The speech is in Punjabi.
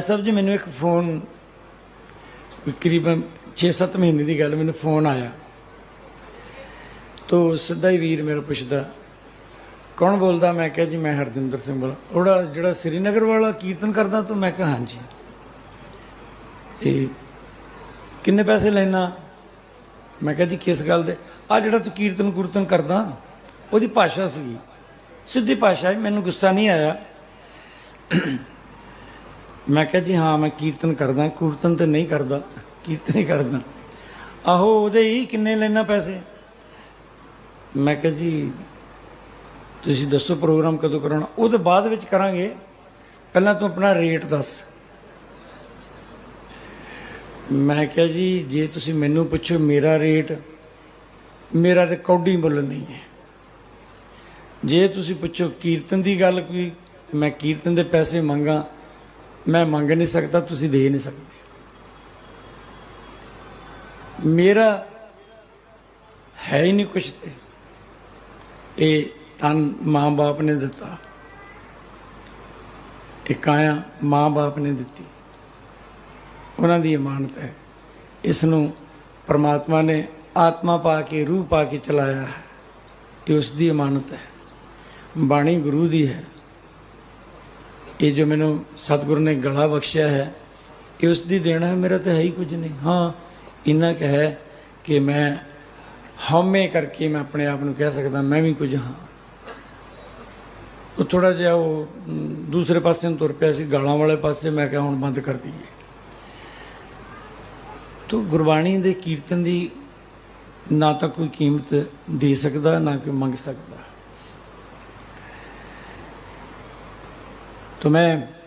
ਸਾਹਿਬ ਜੀ, ਮੈਨੂੰ ਇੱਕ ਫੋਨ, ਤਕਰੀਬਨ 6-7 ਮਹੀਨੇ ਦੀ ਗੱਲ ਮੈਨੂੰ ਫੋਨ ਆਇਆ। ਤੋ ਸਿੱਧਾ ਹੀ ਵੀਰ ਮੇਰਾ ਪੁੱਛਦਾ, ਕੌਣ ਬੋਲਦਾ? ਮੈਂ ਕਿਹਾ, ਜੀ, ਮੈਂ ਹਰਜਿੰਦਰ ਸਿੰਘ ਬੋਲ। ਉਹਦਾ ਜਿਹੜਾ ਸ੍ਰੀਨਗਰ ਵਾਲਾ ਕੀਰਤਨ ਕਰਦਾ, ਤੂੰ ਮੈਂ ਕਿਹਾ, ਹਾਂਜੀ। ਇਹ ਕਿੰਨੇ ਪੈਸੇ ਲੈਣਾ ਮੈਂ ਕਿਹਾ, ਜੀ, ਕਿਸ ਗੱਲ ਦੇ? ਆ ਜਿਹੜਾ ਤੂੰ ਕੀਰਤਨ ਕੁਰਤਨ ਕਰਦਾ, ਉਹਦੀ ਭਾਸ਼ਾ ਸੀਗੀ। ਸਿੱਧੀ ਭਾਸ਼ਾ ਹੈ, ਮੈਨੂੰ ਗੁੱਸਾ ਨਹੀਂ ਆਇਆ। ਮੈਂ ਕਿਹਾ ਜੀ, ਹਾਂ, ਮੈਂ ਕੀਰਤਨ ਕਰਦਾ, ਕੀਰਤਨ ਤੇ ਨਹੀਂ ਕਰਦਾ, ਕੀਰਤਨ ਹੀ ਕਰਦਾ। ਆਹੋ, ਉਹਦੇ ਹੀ ਕਿੰਨੇ ਲੈਣਾ ਪੈਸੇ? ਮੈਂ ਕਿਹਾ ਜੀ, ਤੁਸੀਂ ਦੱਸੋ ਪ੍ਰੋਗਰਾਮ ਕਦੋਂ ਕਰਾਉਣਾ? ਉਹਦੇ ਬਾਅਦ ਵਿੱਚ ਕਰਾਂਗੇ। ਪਹਿਲਾਂ ਤੂੰ ਆਪਣਾ ਰੇਟ ਦੱਸ। ਮੈਂ ਕਿਹਾ ਜੀ, ਜੇ ਤੁਸੀਂ ਮੈਨੂੰ ਪੁੱਛੋ ਮੇਰਾ ਰੇਟ, ਮੇਰਾ ਤੇ ਕੌਡੀ ਮੁੱਲ ਨਹੀਂ ਹੈ। ਜੇ ਤੁਸੀਂ ਪੁੱਛੋ ਕੀਰਤਨ ਦੀ ਗੱਲ ਕੋਈ, ਮੈਂ ਕੀਰਤਨ ਦੇ ਪੈਸੇ ਮੰਗਾ ਮੈਂ ਮੰਗ ਨਹੀਂ ਸਕਦਾ, ਤੁਸੀਂ ਦੇ ਨਹੀਂ ਸਕਦੇ। ਮੇਰਾ ਹੈ ਹੀ ਨਹੀਂ ਕੁਛ ਤੇ। ਇਹ ਤਨ ਮਾਂ-ਬਾਪ ਨੇ ਦਿੱਤਾ। ਇਹ ਕਾਇਆ ਮਾਂ-ਬਾਪ ਨੇ ਦਿੱਤੀ। ਉਹਨਾਂ ਦੀ ਇਮਾਨਤ ਹੈ। ਇਸ ਨੂੰ ਪਰਮਾਤਮਾ ਨੇ ਆਤਮਾ ਪਾ ਕੇ, ਰੂਹ ਪਾ ਕੇ ਚਲਾਇਆ ਹੈ। ਇਹ ਉਸ ਦੀ ਇਮਾਨਤ ਹੈ। ਬਾਣੀ ਗੁਰੂ ਦੀ ਹੈ। ਇਹ ਜੋ ਮੈਨੂੰ ਸਤਿਗੁਰੂ ਨੇ ਗਲਾ ਬਖਸ਼ਿਆ ਹੈ, ਇਹ ਉਸ ਦੀ ਦੇਣਾ ਹੈ, ਮੇਰਾ ਤਾਂ ਹੈ ਹੀ ਕੁਝ ਨਹੀਂ। ਹਾਂ, ਇੰਨਾ ਕੁ ਹੈ ਕਿ ਮੈਂ ਹਉਮੈ ਕਰਕੇ ਮੈਂ ਆਪਣੇ ਆਪ ਨੂੰ ਕਹਿ ਸਕਦਾ, ਮੈਂ ਵੀ ਕੁਝ ਹਾਂ। ਉਹ ਥੋੜਾ ਜਿਹਾ ਉਹ ਦੂਸਰੇ ਪਾਸੇ ਨੂੰ ਤੁਰ ਪਿਆ ਸੀ, ਗਾਲਾਂ ਵਾਲੇ ਪਾਸੇ ਮੈਂ ਕਿਹਾ, ਹੁਣ ਬੰਦ ਕਰ ਦਈਏ। ਤੋ ਗੁਰਬਾਣੀ ਦੇ ਕੀਰਤਨ ਦੀ ਨਾ ਤਾਂ ਕੋਈ ਕੀਮਤ ਦੇ ਸਕਦਾ, ਨਾ ਕੋਈ ਮੰਗ ਸਕਦਾ। ਤੋ ਮੈਂ